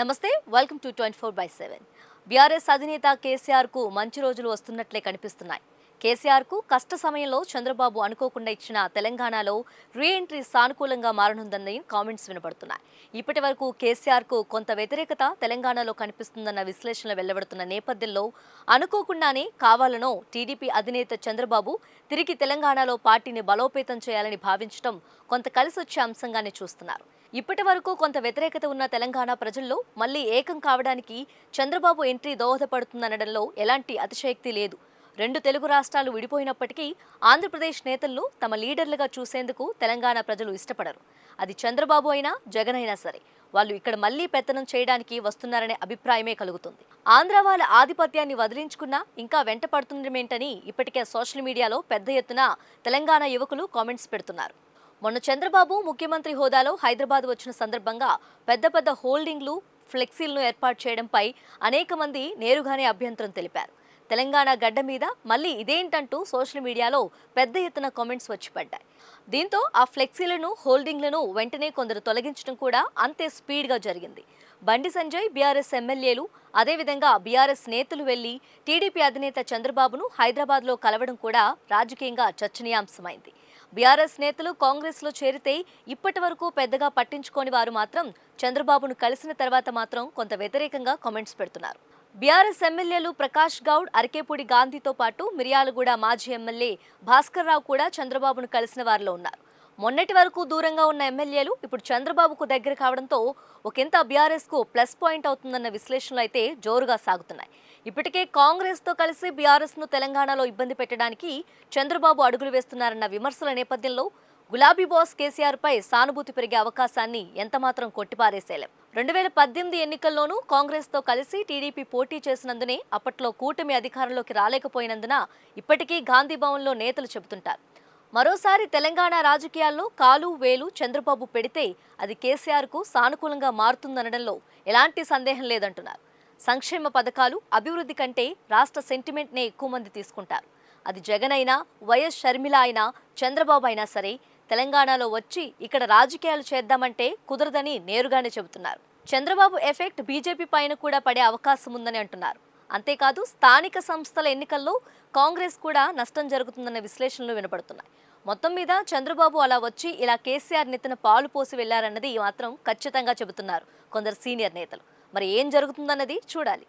నమస్తే welcome to twenty four by seven BRS అధినేత కేసీఆర్కు మంచి రోజులు వస్తున్నట్లే కనిపిస్తున్నాయి. కేసీఆర్కు కష్ట సమయంలో చంద్రబాబు అనుకోకుండా ఇచ్చిన తెలంగాణలో రీ ఎంట్రీ సానుకూలంగా మారనుందని కామెంట్స్ వినబడుతున్నాయి ఇప్పటి వరకు కేసీఆర్కు కొంత వ్యతిరేకత తెలంగాణలో కనిపిస్తుందన్న విశ్లేషణలు వెల్లబడుతున్న నేపథ్యంలో అనుకోకుండానే కావాలనో టీడీపీ అధినేత చంద్రబాబు తిరిగి తెలంగాణలో పార్టీని బలోపేతం చేయాలని భావించడం కొంత కలిసొచ్చే అంశంగానే చూస్తున్నారు. ఇప్పటి వరకు కొంత వ్యతిరేకత ఉన్న తెలంగాణ ప్రజల్లో మళ్ళీ ఏకం కావడానికి చంద్రబాబు ఎంట్రీ దోహదపడుతుందనడంలో ఎలాంటి అతిశయక్తి లేదు. రెండు తెలుగు రాష్ట్రాలు విడిపోయినప్పటికీ ఆంధ్రప్రదేశ్ నేతలను తమ లీడర్లుగా చూసేందుకు తెలంగాణ ప్రజలు ఇష్టపడరు. అది చంద్రబాబు అయినా జగన్ అయినా సరే వాళ్ళు ఇక్కడ మళ్ళీ పెత్తనం చేయడానికి వస్తున్నారనే అభిప్రాయమే కలుగుతుంది. ఆంధ్ర వాళ్ళ ఆధిపత్యాన్ని వదిలించుకున్నా ఇంకా వెంట పడుతుండమేంటని ఇప్పటికే సోషల్ మీడియాలో పెద్ద ఎత్తున తెలంగాణ యువకులు కామెంట్స్ పెడుతున్నారు. మొన్న చంద్రబాబు ముఖ్యమంత్రి హోదాలో హైదరాబాద్ వచ్చిన సందర్భంగా పెద్ద పెద్ద హోల్డింగ్లు ఫ్లెక్సీలను ఏర్పాటు చేయడంపై అనేక మంది నేరుగానే అభ్యంతరం తెలిపారు. తెలంగాణ గడ్డ మీద మళ్ళీ ఇదేంటంటూ సోషల్ మీడియాలో పెద్ద ఎత్తున కామెంట్స్ వచ్చి పడ్డాయి. దీంతో ఆ ఫ్లెక్సీలను హోల్డింగ్లను వెంటనే కొందరు తొలగించడం కూడా అంతే స్పీడ్గా జరిగింది. బండి సంజయ్ బీఆర్ఎస్ ఎమ్మెల్యేలు అదేవిధంగా బీఆర్ఎస్ నేతలు వెళ్ళి టీడీపీ అధినేత చంద్రబాబును హైదరాబాద్లో కలవడం కూడా రాజకీయంగా చర్చనీయాంశమైంది. బీఆర్ఎస్ నేతలు కాంగ్రెస్లో చేరితే ఇప్పటి వరకు పెద్దగా పట్టించుకోని వారు మాత్రం చంద్రబాబును కలిసిన తర్వాత మాత్రం కొంత వ్యతిరేకంగా కామెంట్స్ పెడుతున్నారు. బీఆర్ఎస్ ఎమ్మెల్యేలు ప్రకాష్ గౌడ్ అరకేపూడి గాంధీతో పాటు మిర్యాలగూడ మాజీ ఎమ్మెల్యే భాస్కర్ రావు కూడా చంద్రబాబును కలిసిన వారిలో ఉన్నారు. మొన్నటి వరకు దూరంగా ఉన్న ఎమ్మెల్యేలు ఇప్పుడు చంద్రబాబుకు దగ్గర కావడంతో ఒకంత బీఆర్ఎస్కు ప్లస్ పాయింట్ అవుతుందన్న విశ్లేషణలు అయితే జోరుగా సాగుతున్నాయి. ఇప్పటికే కాంగ్రెస్తో కలిసి బీఆర్ఎస్ను తెలంగాణలో ఇబ్బంది పెట్టడానికి చంద్రబాబు అడుగులు వేస్తున్నారన్న విమర్శల నేపథ్యంలో గులాబీ బాస్ కేసీఆర్ పై సానుభూతి పెరిగే అవకాశాన్ని ఎంతమాత్రం కొట్టిపారేసేలేం. రెండు వేల పద్దెనిమిది ఎన్నికల్లోనూ కాంగ్రెస్తో కలిసి టీడీపీ పోటీ చేసినందునే అప్పట్లో కూటమి అధికారంలోకి రాలేకపోయినందున ఇప్పటికీ గాంధీ భవన్లో నేతలు చెబుతుంటారు. మరోసారి తెలంగాణ రాజకీయాల్లో కాలు వేలు చంద్రబాబు పెడితే అది కేసీఆర్కు సానుకూలంగా మారుతుందనడంలో ఎలాంటి సందేహం లేదంటున్నారు. సంక్షేమ పథకాలు అభివృద్ధి కంటే రాష్ట్ర సెంటిమెంట్నే ఎక్కువ మంది తీసుకుంటారు. అది జగన్ అయినా వైఎస్ షర్మిల అయినా చంద్రబాబు అయినా సరే తెలంగాణలో వచ్చి ఇక్కడ రాజకీయాలు చేద్దామంటే కుదరదని నేరుగానే చెబుతున్నారు. చంద్రబాబు ఎఫెక్ట్ బీజేపీ పైన కూడా పడే అవకాశం ఉందని అంటున్నారు. అంతేకాదు స్థానిక సంస్థల ఎన్నికల్లో కాంగ్రెస్ కూడా నష్టం జరుగుతుందన్న విశ్లేషణలు వినపడుతున్నాయి. మొత్తం మీద చంద్రబాబు అలా వచ్చి ఇలా కేసీఆర్ నెత్తిన పాలు పోసి వెళ్ళారన్నది మాత్రం ఖచ్చితంగా చెబుతున్నారు కొందరు సీనియర్ నేతలు. మరి ఏం జరుగుతుందన్నది చూడాలి.